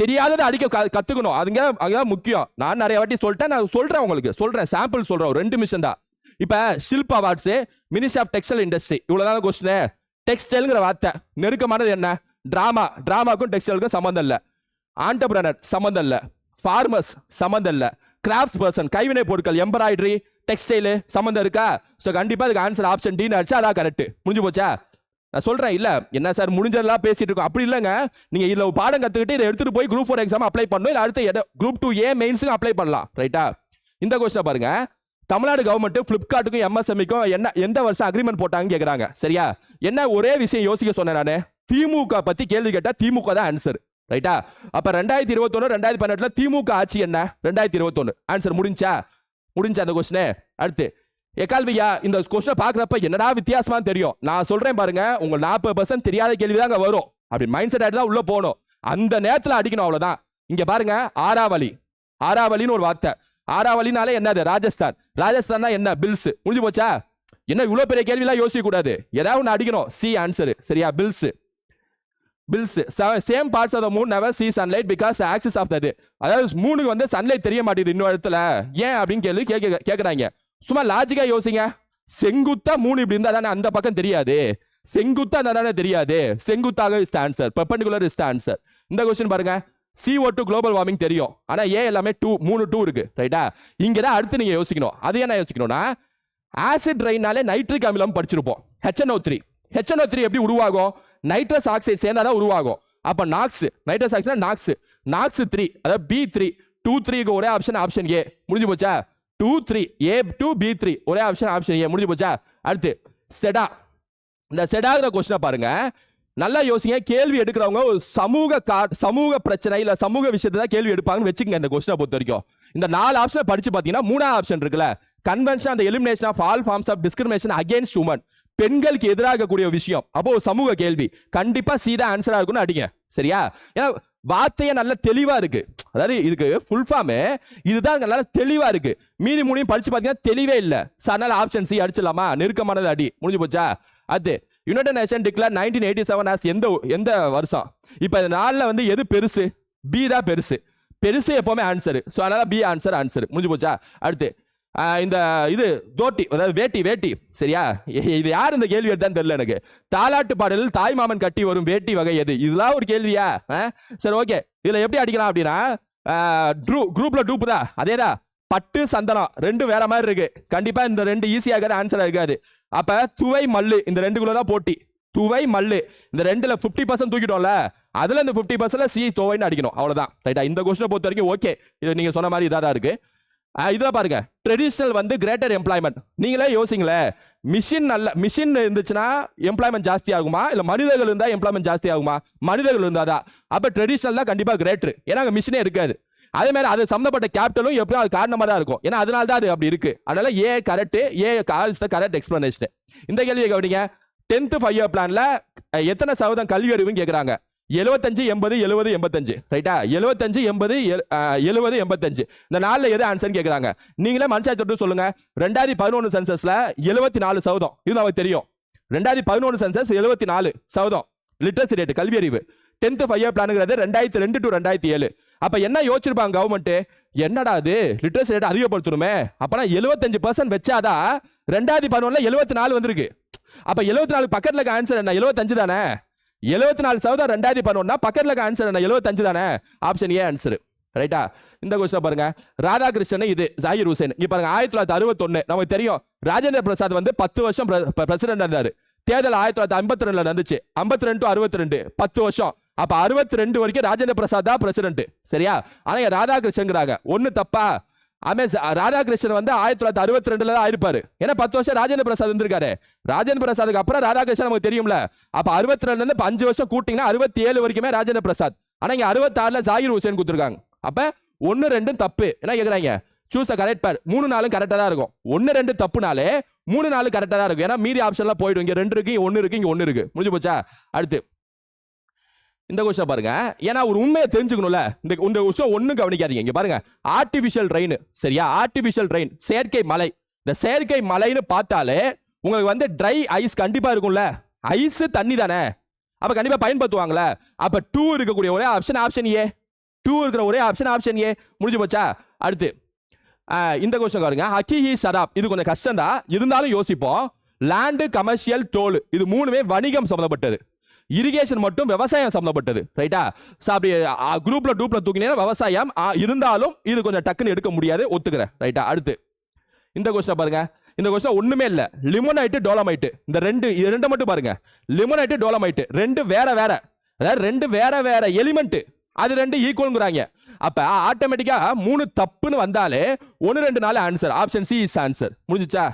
தெரியாததை அடிக்க க- கத்துக்கணும். அதுங்க அதுதான் முக்கியம். நான் நிறைய வாட்டி சொல்லிட்டேன் நான் சொல்றேன் உங்களுக்கு. சொல்றேன் சாம்பிள் சொல்றேன். ஒரு ரெண்டு மிஷன் தான். இப்போ Shilp awards ministry of textile industry இவ்வளவுதான் கொஸ்டின் டெக்ஸ்டைலுங்கிற வார்த்தை. நெருக்கமானது என்ன? டிராமா ட்ராமாக்கும் டெக்ஸ்டைலுக்கும் சம்மந்தம் இல்ல. ஆண்டர்பிரனர் சம்மந்தம் இல்ல. ஃபார்மர்ஸ் சம்மந்தம் இல்ல. கிராஃப்ட்ஸ் பர்சன் கைவினை பொருட்கள் எம்ப்ராய்டரி டெக்ஸ்டைலு சம்மந்தம் இருக்கா? ஸோ கண்டிப்பாக அதுக்கு ஆன்சர் ஆப்ஷன் டின்னு அடிச்சா அதான் கரெக்ட் முடிஞ்சு போச்சா? நான் சொல்கிறேன் இல்லை. என்ன சார் முடிஞ்சதெல்லாம் பேசிகிட்டு இருக்கோம். அப்படி இல்லைங்க. நீங்கள் இதில் பாடம் கற்றுக்கிட்டு இதை எடுத்துட்டு போய் குரூப் ஃபோர் எக்ஸாம் அப்ளை பண்ணணும். இல்லை அடுத்த குரூப் டூ ஏ மெயின்ஸுக்கு அப்ளை பண்ணலாம். ரைட்டா இந்த கொஸ்டினை பாருங்க. தமிழ்நாடு கவர்மெண்ட் ஃப்ளிப்கார்ட்டுக்கும் எம்எஸ்எம்இக்கும் என்ன எந்த வருஷம் அக்ரிமெண்ட் போட்டாங்க கேட்குறாங்க சரியா? என்ன ஒரே விஷயம் யோசிக்க சொன்னேன் நான். திமுக பற்றி கேள்வி கேட்டால் திமுக தான் ஆன்சர் ரைட்டா அப்போ ரெண்டாயிரத்தி இருபத்தொன்று ரெண்டாயிரத்தி பதினெட்டுல திமுக ஆட்சி என்ன? ரெண்டாயிரத்தி இருபத்தொன்னு. ஆன்சர் முடிஞ்சா? முடிஞ்சா அந்த கொஸ்டினே அடுத்து. எக்கால்வியா இந்த கொஸ்டினை பார்க்குறப்ப என்னடா வித்தியாசமானு தெரியும். நான் சொல்கிறேன் பாருங்க உங்கள் நாற்பது பர்சன்ட் தெரியாத கேள்வி தாங்க வரும். அப்படி மைண்ட் செட் ஆகிட்டு தான் உள்ளே போகணும். அந்த நேரத்தில் அடிக்கணும் அவ்வளோதான் இங்கே பாருங்க ஆறாவளி. ஆறாவளின்னு ஒரு வார்த்தை. ஆறாவளினாலே என்னது? ராஜஸ்தான். ராஜஸ்தான்னா என்ன? பில்ஸ் முடிஞ்சு போச்சா? என்ன இவ்வளோ பெரிய கேள்விலாம் யோசிக்கக்கூடாது. ஏதாவது ஒன்று அடிக்கணும். சி ஆன்சரு சரியா? Pills pills same parts of the moon never see sunlight because axis of தது அதாவது மூணுக்கு வந்து சன்லைட் தெரிய மாட்டேங்குது இன்னொரு இடத்துல. ஏன் அப்படின்னு கேள்வி கேட்க கேட்குறாங்க. சும்மா லாஜிக்கா யோசிங்க. செங்குத்தா மூணு இப்படி இருந்தா தானே அந்த பக்கம் தெரியாது. செங்குத்தா இருந்தா தானே தெரியாது. செங்குத்தாக is answer perpendicular is answer இந்த கொஸ்டின் பாருங்க. சிஓ டூ குளோபல் வார்மிங் தெரியும். ஆனா ஏன் எல்லாமே டூ மூணு டூ இருக்கு. ரைட்டா இங்க தான் அடுத்து நீங்க யோசிக்கணும். அது என்ன யோசிக்கணும்னா ஆசிட் ரெயினாலே நைட்ரிக் அமிலம் படிச்சிருப்போம். ஹெச்என்ஓ த்ரீ ஹெச்என்ஓ த்ரீ எப்படி உருவாகும்? நைட்ரஸ் ஆக்சைடு சேர்ந்தாதான் உருவாகும். அப்போ NOx nitrous oxide NOx NOx three அதாவது பி த்ரீ டூ த்ரீக்கு ஒரே ஆப்ஷன் ஆப்ஷன் ஏ முடிஞ்சு போச்சா? Two three A two B three ஒரே ஆப்ஷன் ஆப்ஷன் ஏ முடிஞ்சு போச்சா? அடுத்து செடா இந்த செடாகிற கொஸ்டினை பாருங்க. நல்லா யோசிங்க. கேள்வி எடுக்கிறவங்க ஒரு சமூக கா சமூக பிரச்சனை இல்லை சமூக விஷயத்தை தான் கேள்வி எடுப்பாங்கன்னு வச்சுக்கங்க இந்த கொஸ்டினை பொறுத்த வரைக்கும் இந்த நாலு ஆப்ஷனை படிச்சு பார்த்தீங்கன்னா மூணாவது ஆப்ஷன் இருக்குல்ல. கன்வென்ஷன் அந்த elimination of all forms of discrimination against women பெண்களுக்கு எதிராக கூடிய விஷயம். அப்போ ஒரு சமூக கேள்வி. கண்டிப்பா சீதா ஆன்சரா இருக்கும்னு அடிங்க சரியா? ஏன்னா வார்த்தையே நல்ல தெளிவாக இருக்கு. அதாவது இதுக்கு ஃபுல் ஃபார்மு இதுதான் நல்லா தெளிவாக இருக்கு. மீதி மூணையும் படிச்சு பார்த்தீங்கன்னா தெளிவே இல்லை. சார் அதனால் ஆப்ஷன் சி அடிச்சிடலாமா? நெருக்கமானது அடி. முடிஞ்சு போச்சா? அது. United nation declare nineteen eighty seven as எந்த எந்த வருஷம்? இப்போ இந்த நாளில் வந்து எது பெருசு? பி தான் பெருசு. பெருசு எப்போவுமே ஆன்சர் ஸோ அதனால் பி ஆன்சர் ஆன்சர் முடிஞ்சு போச்சா? அடுத்து இந்த இது தோட்டி அதாவது வேட்டி வேட்டி சரியா? இது யார் இந்த கேள்வி எடுத்தான்னு தெரியல எனக்கு. தாலாட்டு பாடலில் தாய் மாமன் கட்டி வரும் வேட்டி வகை எது? இதெல்லாம் ஒரு கேள்வியா? ஆ? சரி ஓகே. இதில் எப்படி அடிக்கலாம் அப்படின்னா ட்ரூ குரூப்பில் டூப்பு தான். அதேதான். பட்டு சந்தனம் ரெண்டும் வேற மாதிரி இருக்கு. கண்டிப்பாக இந்த ரெண்டு ஈஸியாக ஆன்சராக இருக்காது. அப்போ துவை மல்லு இந்த ரெண்டுக்குள்ள தான் போட்டி. துவை மல்லு இந்த ரெண்டில் ஃபிஃப்டி பர்சன்ட் தூக்கிட்டோம்ல அதில் இந்த ஃபிஃப்டி பர்சன்ட்ல சி துவைன்னு அடிக்கணும். அவ்வளோதான் ரைட்டா இந்த கொஸ்டினை பொறுத்த வரைக்கும் ஓகே இது நீங்கள் சொன்ன மாதிரி இதாக தான் இருக்குது இதில் பாருங்க. ட்ரெடிஷ்னல் வந்து கிரேட்டர் எம்ப்ளாய்மெண்ட் நீங்களே யோசிங்களேன் மிஷின் நல்ல மிஷின் இருந்துச்சுன்னா எம்ப்ளாய்மெண்ட் ஜாஸ்தி ஆகுமா? இல்லை மனிதர்கள் இருந்தால் எம்ப்ளாய்மெண்ட் ஜாஸ்தி ஆகுமா? மனிதர்கள் இருந்தால் தான். அப்போ ட்ரெடிஷனல் தான் கண்டிப்பாக கிரேட்டர் ஏன்னா அங்கே மிஷினே இருக்காது. அதே மாதிரி அது சம்மந்தப்பட்ட கேபிட்டலும் எப்படியும் அது காரணமாக தான் இருக்கும். ஏன்னா அதனால தான் அது அப்படி இருக்கு. அதனால A correct A calls the correct explanation இந்த கேள்வியை கவனிங்க. டென்த்து ஃபைவ் இயர் பிளானில் எத்தனை சதவீதம் கல்வி அறிவுன்னு கேட்குறாங்க எழுபத்தஞ்சு எண்பது எழுபது எண்பத்தஞ்சு. ரைட்டா எழுபத்தஞ்சு எண்பது எழுபது எண்பத்தஞ்சு. இந்த நாளில் எது ஆன்சர்னு கேட்குறாங்க நீங்களே மனுஷா தொட்டு சொல்லுங்க. ரெண்டாயிரத்தி பதினொன்று சென்சஸ்ல எழுபத்தி நாலு சதவீதம் இது நமக்கு தெரியும். ரெண்டாயிரத்தி பதினொன்று சென்சஸ் எழுபத்தி நாலு சதவீதம் லிட்ரஸி ரேட் கல்வி அறிவு. டென்த் ஃபைவ் இயர் பிளானுங்கிறது ரெண்டாயிரத்தி ரெண்டு டு ரெண்டாயிரத்தி ஏழு. அப்போ என்ன யோசிச்சிருப்பாங்க கவர்மெண்ட்டு என்னடா அது? லிட்ரஸி ரேட் அதிகப்படுத்தணுமே. அப்போனா எழுபத்தஞ்சு பர்சன்ட் வச்சாதான் ரெண்டாயிரத்தி பதினொன்றில் எழுபத்தி நாலு வந்திருக்கு. அப்போ எழுபத்தி நாலு பக்கத்தில் இருக்க ஆன்சர் என்ன? எழுபத்தஞ்சு தானே? எழுபத்தி நாலு சதவீதம் ரெண்டாயிரத்தி பதினொன்னா பக்கத்துல இருக்க ஆன்சர் என்ன? எழுபத்தஞ்சு தானே? ஆப்ஷன் ஏ ஆன்சர் ரைட்டா இந்த கொஸ்டின் பாருங்க. ராதாகிருஷ்ணன் இது ஜாகிர் ஹுசேன். இப்போ பாருங்க ஆயிரத்தி தொள்ளாயிரத்தி அறுபத்தொன்னு நமக்கு தெரியும். ராஜேந்திர பிரசாத் வந்து பத்து வருஷம் பிரசிடென்ட் இருந்தார். தேர்தல் ஆயிரத்தி தொள்ளாயிரத்தி ஐம்பத்தி ரெண்டுல நடந்துச்சு. ஐம்பத்தி ரெண்டு அறுபத்தி ரெண்டு பத்து வருஷம். அப்ப அறுபத்தி ரெண்டு வரைக்கும் ராஜேந்திர பிரசாத் தான் பிரசிடென்ட் சரியா? ஆனா ராதாகிருஷ்ணங்கிறாங்க ஒண்ணு தப்பா? ஆமே ராதாகிருஷ்ணன் வந்து ஆயிரத்தி தொள்ளாயிரத்தி அறுபத்தி ரெண்டுல தான் ஆயிருப்பாரு. ஏன்னா பத்து வருஷம் ராஜேந்திர பிரசாத் இருந்திருக்காரு. ராஜேந்திர பிரசாத்துக்கு அப்புறம் ராதாகிருஷ்ணன் நமக்கு தெரியும்ல. அப்ப அறுபத்தி ரெண்டுல இருந்து அஞ்சு வருஷம் கூட்டிங்கன்னா அறுபத்தி ஏழு வரைக்குமே ராஜேந்திர பிரசாத். ஆனா இங்க அறுபத்தி ஆறுல ஜாகிர் ஹுசேன் கொடுத்துருக்காங்க. அப்ப ஒன்னு ரெண்டும் தப்பு. என்ன கேக்குறாங்க? சூஸ் அ கரெக்ட் பேர் மூணு நாளும் கரெக்டா தான் இருக்கும். ஒன்னு ரெண்டு தப்புனாலே மூணு நாலு கரெக்டா தான் இருக்கும். ஏன்னா மீதி ஆப்ஷன்லாம் போயிடும். இங்க ரெண்டு இருக்கு இங்க ஒன்னு இருக்கு இங்க ஒன்னு இருக்கு. முடிஞ்சு போச்சா? அடுத்து. இந்த கொஸ்டின் பாருங்க. ஏன்னா ஒரு உண்மையை தெரிஞ்சுக்கணும்ல. இந்த இந்த விஷயம் ஒன்றும் கவனிக்காதீங்க. இங்கே பாருங்க. ஆர்டிஃபிஷியல் ரெயின் சரியா? ஆர்டிஃபிஷியல் ரெயின் செயற்கை மலை இந்த செயற்கை மலைன்னு பார்த்தாலே உங்களுக்கு வந்து ட்ரை ஐஸ் கண்டிப்பாக இருக்கும்ல. ஐஸ் தண்ணி தானே. அப்போ கண்டிப்பாக பயன்படுத்துவாங்களே அப்போ டூ இருக்கக்கூடிய ஒரே ஆப்ஷன் ஆப்ஷன் ஏ டூ இருக்கிற ஒரே ஆப்ஷன் ஆப்ஷன் ஏ முடிஞ்சு போச்சா? அடுத்து. இந்த கொஸ்டின் பாருங்க. ஹக்கிஹி சராப் இது கொஞ்சம் கஷ்டம் தான் இருந்தாலும் யோசிப்போம். லேண்டு கமர்ஷியல் டோல் இது மூணுமே வணிகம் சம்மந்தப்பட்டது இரிகேஷன் மட்டும் விவசாயம் சம்மந்தப்பட்டது ரைட்டா ஸோ அப்படி குரூப்ல டூப்ல தூக்கினீங்கன்னா விவசாயம் இருந்தாலும் இது கொஞ்சம் டக்குன்னு எடுக்க முடியாது ஒத்துக்கிறேன் ரைட்டா அடுத்து இந்த கொஸ்டின் பாருங்க. இந்த கொஸ்டின் ஒண்ணுமே இல்லை. லிமோனைட்டு டோலமைட்டு இந்த ரெண்டு இது ரெண்டை மட்டும் பாருங்க. லிமோனைட்டு டோலமைட்டு ரெண்டு வேற வேற. அதாவது ரெண்டு வேற வேற எலிமெண்ட் அது ரெண்டு ஈக்குவல்ங்கிறாங்க அப்ப ஆட்டோமேட்டிக்கா மூணு தப்புன்னு வந்தாலே ஒன்று ரெண்டு நாள் answer option C is answer முடிஞ்சுச்சா?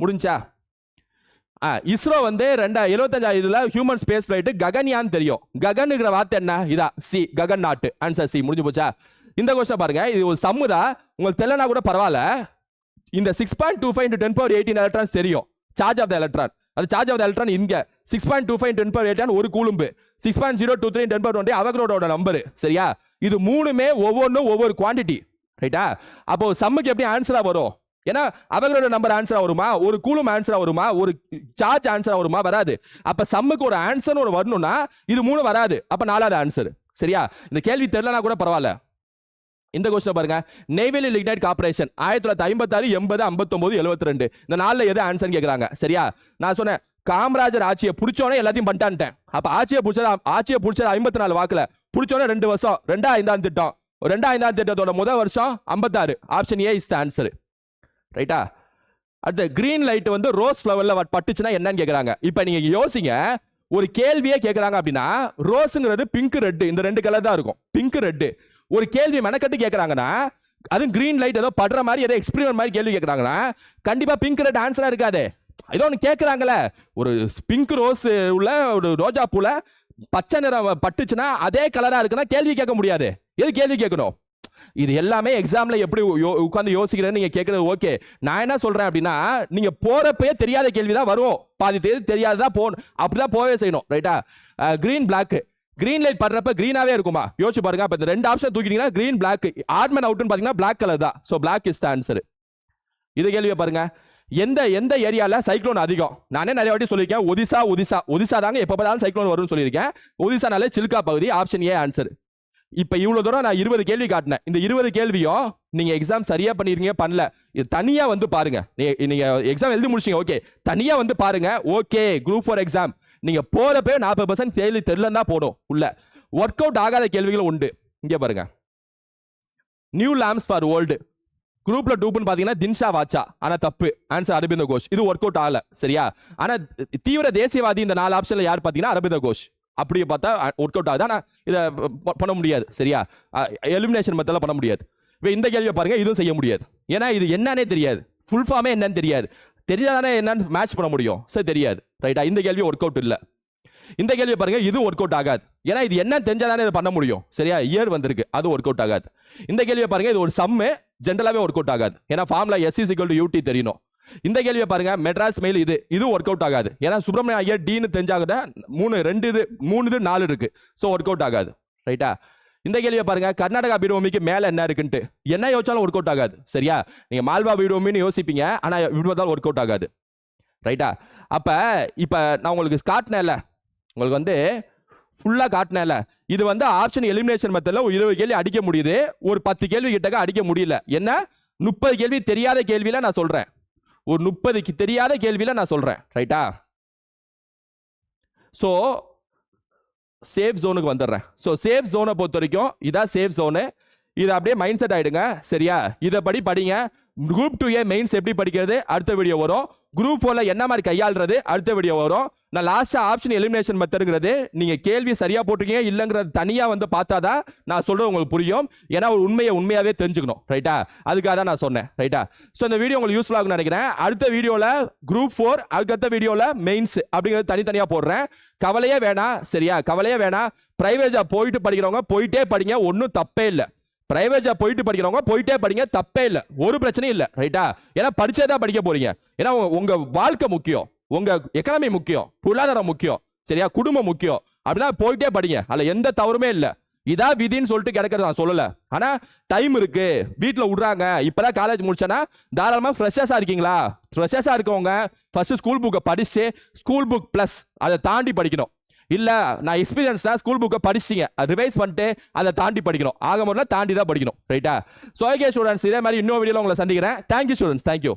முடிஞ்சா? இஸ்ரோ வந்து ரெண்டா எழுபத்தஞ்சாயிரத்துல ஹியூமன் ஸ்பேஸ் ஃபிளைட்டு ககன்யான் தெரியும். ககனுங்கிற வார்த்தை என்ன? இதா சி ககன் நாட்டு. ஆன்சர் சி முடிஞ்சு போச்சா? இந்த கொஸ்டின் பாருங்க இது ஒரு சம்மு தான். உங்களுக்கு தெரியலனா கூட பரவாயில்ல. இந்த six point two five ten power eighteen electrons தெரியும். சார்ஜ் ஆஃப் த எலக்ட்ரான் அது சார்ஜ் ஆஃப் த எலக்ட்ரான் இங்க. Six point two five ten power eighteen ஒரு coulomb. Six point zero two three ten power twenty அவர்களோட number சரியா? இது மூணுமே ஒவ்வொன்றும் ஒவ்வொரு குவாண்டிட்டி ரைட்டா அப்போ சம்முக்கு எப்படி ஆன்சரா வரும்? ஏன்னா அவங்களோட நம்பர் ஆன்சரா வருமா? ஒரு கூலும் ஆன்சரா வருமா? ஒரு சார்ஜ் ஆன்சரா வருமா? வராது. அப்ப சம்முக்கு ஒரு ஆன்சர் ஒரு வரணும்னா இது மூணு வராது. அப்ப நாலாவது ஆன்சர் சரியா? இந்த கேள்வி தெரியலனா கூட பரவாயில்ல. இந்த கொஸ்டின் பாருங்க. நெய்வேலி லிக்னைட் கார்பரேஷன் ஆயிரத்தி தொள்ளாயிரத்தி ஐம்பத்தாறு எண்பது ஐம்பத்தொம்பது எழுபத்தி ரெண்டு இந்த நாளில் எது ஆன்சர் கேட்குறாங்க சரியா? நான் சொன்னேன் காமராஜர் ஆட்சியை பிடிச்சோன்னே எல்லாத்தையும் பண்ணிட்டான்ட்டேன். அப்போ ஆட்சியை பிடிச்சது ஆட்சியை பிடிச்சது ஐம்பத்தி நாலு வாக்கில். பிடிச்சோன்னே ரெண்டு வருஷம். ரெண்டா ஐந்தாம் திட்டம். ரெண்டா ஐந்தாம் திட்டத்தோட முதல் வருஷம் ஐம்பத்தாறு. Option A is the answer ரைட்டா அடுத்த கிரீன் லைட் வந்து ரோஸ் ஃப்ளவரில் பட்டுச்சுன்னா என்னன்னு கேட்குறாங்க இப்போ நீங்கள் யோசிங்க. ஒரு கேள்வியே கேட்குறாங்க அப்படின்னா ரோஸுங்கிறது பிங்க் ரெட்டு இந்த ரெண்டு கலர் தான் இருக்கும். பிங்க் ரெட்டு ஒரு கேள்வி மெனக்கட்டு கேட்குறாங்கன்னா அதுவும் க்ரீன் லைட் ஏதோ படுற மாதிரி ஏதோ எக்ஸ்பீரியன் மாதிரி கேள்வி கேட்குறாங்கன்னா கண்டிப்பாக பிங்க் ரெட் ஆன்சராக இருக்காது. ஏதோ ஒன்று கேட்குறாங்களே ஒரு பிங்க் ரோஸ் உள்ள ஒரு ரோஜா பூவில் பச்சை நிறம் பட்டுச்சுன்னா அதே கலராக இருக்குன்னா கேள்வி கேட்க முடியாது. எது கேள்வி கேட்கணும்? இது எல்லாமே எக்ஸாம்ல எப்படி உட்காந்து யோசிக்கிறேன்னு நீங்க கேட்கறது ஓகே நான் என்ன சொல்றேன் அப்படின்னா நீங்க போறப்பயே தெரியாத கேள்வி தான் வரும். பாதி தேதி தெரியாததா போகணும். அப்படிதான் போகவே செய்யணும் ரைட்டா க்ரீன் பிளாக்கு க்ரீன் லைட் படுறப்ப க்ரீனாகவே இருக்குமா? யோசிச்சு பாருங்க. இப்போ இந்த ரெண்டு ஆப்ஷன் தூக்கிட்டீங்கன்னா கிரீன் பிளாக் ஆட்மன் அவுட்னு பார்த்தீங்கன்னா பிளாக் கலர் தான். So black is the answer இது கேள்வியை பாருங்க. எந்த எந்த ஏரியால சைக்ளோன் அதிகம்? நானே நிறைய வாட்டி சொல்லியிருக்கேன். ஒதிசா ஒதிசா ஒதிசா தாங்க எப்போ பார்த்தாலும் சைக்ளோன் வரும்னு சொல்லியிருக்கேன். ஒதிசானாலே சில்கா பகுதி ஆப்ஷன் ஏ ஆன்சர் இப்போ இவ்வளோ தூரம் நான் இருபது கேள்வி காட்டினேன். இந்த இருபது கேள்வியும் நீங்கள் எக்ஸாம் சரியாக பண்ணிருக்கீங்க பண்ணல. இது தனியாக வந்து பாருங்கள் நீங்கள் எக்ஸாம் எழுதி முடிச்சீங்க ஓகே தனியாக வந்து பாருங்கள் ஓகே குரூப் ஃபோர் எக்ஸாம் நீங்கள் போகிறப்பே நாற்பது பர்சன்ட் கேள்வி தெரிலன்னா தான் போடும் உள்ள. ஒர்க் அவுட் ஆகாத கேள்விகளும் உண்டு. இங்கே பாருங்க. நியூ லேம்ஸ் ஃபார் ஓல்டு குரூப்ல டூப்னு பாத்தீங்கன்னா தின்ஷா வாச்சா ஆனா தப்பு. ஆன்சர் அரபிந்த கோஷ் இது ஒர்க் அவுட் ஆகல சரியா? ஆனா தீவிர தேசியவாதி இந்த நாலு ஆப்ஷன்ல யார் பாத்தீங்கன்னா அரபிந்த கோஷ் அப்படி பார்த்தா ஒர்க் அவுட் ஆகுது. ஆனால் இதை பண்ண முடியாது. சரியா? எலிமினேஷன் மெத்தடில் பண்ண முடியாது. இப்போ இந்த கேள்வியை பாருங்கள் இதுவும் செய்ய முடியாது. ஏன்னா இது என்னன்னே தெரியாது. ஃபுல் ஃபார்மே என்னன்னு தெரியாது. தெரியாதானே என்னன்னு மேட்ச் பண்ண முடியும். சரி தெரியாது. ரைட்டா இந்த கேள்வி ஒர்க் அவுட் இல்லை. இந்த கேள்வியை பாருங்க இது ஒர்க் அவுட் ஆகாது. ஏன்னா இது என்ன தெரிஞ்சாதானே இதை பண்ண முடியும். சரியா? இயர் வந்திருக்கு. அது ஒர்க் அவுட் ஆகாது. இந்த கேள்வியை பாருங்க இது ஒரு சம்மு ஜென்ரலாகவே ஒர்க் அவுட் ஆகாது. ஏன்னா ஃபார்ம்ல எஸ்சி சிக்கல் டு யூடி தெரியணும் இந்த கேள்வியை பாருங்க மெட்ராஸ் மெயில் இது இது ஒர்க் அவுட் ஆகாது. ஏன்னா சுப்பிரமணிய ஐயர் டீன்னு தெரிஞ்சாகிட்ட மூணு ரெண்டு இது மூணு இது நாலு இருக்கு. ஸோ ஒர்க் அவுட் ஆகாது. ரைட்டா இந்த கேள்வியை பாருங்க கர்நாடகா பீடபூமிக்கு மேல என்ன இருக்குன்ட்டு. என்ன யோசிச்சாலும் ஒர்க் அவுட் ஆகாது. சரியா? நீங்க மால்வா பீடபூமின்னு யோசிப்பீங்க ஆனா விடுவதால் ஒர்க் அவுட் ஆகாது. ரைட்டா அப்ப இப்ப நான் உங்களுக்கு காட்டினேன்ல. உங்களுக்கு வந்து ஃபுல்லா காட்டினேன்ல. இது வந்து ஆப்ஷன் எலிமினேஷன் மெத்தடில் ஒரு இருபது கேள்வி அடிக்க முடியுது. ஒரு பத்து கேள்வி கிட்டக்க அடிக்க முடியல. என்ன? முப்பது கேள்வி தெரியாத கேள்வியில நான் சொல்றேன். ஒரு முப்பதுக்கு தெரியாத கேள்வியில் நான் சொல்றேன். ரைட்டா ஸோ சேஃப் ஜோனுக்கு வந்துடுறேன். ஸோ சேஃப் ஜோனை பொறுத்த வரைக்கும் இதான் சேஃப் ஜோனு இது அப்படியே மைண்ட் செட் ஆயிடுங்க. சரியா? இதை படி படிங்க. குரூப் டூ ஏ மெயின்ஸ் எப்படி படிக்கிறது? அடுத்த வீடியோ வரும். குரூப் ஃபோரில் என்ன மாதிரி கையாளுறது? அடுத்த வீடியோ வரும். நான் லாஸ்ட்டாக ஆப்ஷன் எலிமினேஷன் மெத்தடுங்கிறது நீங்கள் கேள்வி சரியாக போட்டிருக்கீங்க இல்லைங்கிறது தனியாக வந்து பார்த்தா தான் நான் சொல்கிறது உங்களுக்கு புரியும். ஏன்னா ஒரு உண்மையை உண்மையாகவே தெரிஞ்சுக்கணும். ரைட்டா அதுக்காக தான் நான் சொன்னேன். ரைட்டா ஸோ இந்த வீடியோ உங்களுக்கு யூஸ்ஃபுல் ஆகும்னு நினைக்கிறேன். அடுத்த வீடியோவில் குரூப் ஃபோர் அதுக்கடுத்த வீடியோவில் மெயின்ஸ் அப்படிங்கிறது தனித்தனியாக போடுறேன். கவலையே வேணாம். சரியா? கவலையே வேணாம். பிரைவேட் போயிட்டு படிக்கிறவங்க போயிட்டே படிங்க. ஒன்றும் தப்பே இல்லை. பிரைவேட் ஜாப் போயிட்டு படிக்கிறவங்க போயிட்டே படிங்க தப்பே இல்லை. ஒரு பிரச்சனையும் இல்லை ரைட்டா ஏன்னா படிச்சே தான் படிக்க போறீங்க. ஏன்னா உங்க- வாழ்க்கை முக்கியம். உங்க எக்கனாமி முக்கியம். பொருளாதாரம் முக்கியம். சரியா? குடும்பம் முக்கியம். அப்படின்னா போயிட்டே படிங்க. அதில் எந்த தவறுமே இல்லை. இதான் விதின்னு சொல்லிட்டு கிடைக்கிறது நான் சொல்லலை. ஆனால் டைம் இருக்கு. வீட்டில் விடுறாங்க. இப்போதான் காலேஜ் முடிச்சேன்னா தாராளமாக ஃப்ரெஷர்ஸா இருக்கீங்களா? ஃப்ரெஷர்ஸா இருக்கவங்க ஃபர்ஸ்ட் ஸ்கூல் புக்கை படிச்சு ஸ்கூல் புக் ப்ளஸ் அதை தாண்டி படிக்கணும். இல்லை நான் எக்ஸ்பீரியன்ஸ்டாக ஸ்கூல் புக்கை படிச்சிங்க. ரிவைஸ் பண்ணிட்டு அதை தாண்டி படிக்கணும். ஆக முறையில் தாண்டி தான் படிக்கணும். ரைட்டா ஸோ ஓகே ஸ்டூடெண்ட்ஸ் இதே மாதிரி இன்னொரு வீடியோவில் உங்களை சந்திக்கிறேன். Thank you students thank you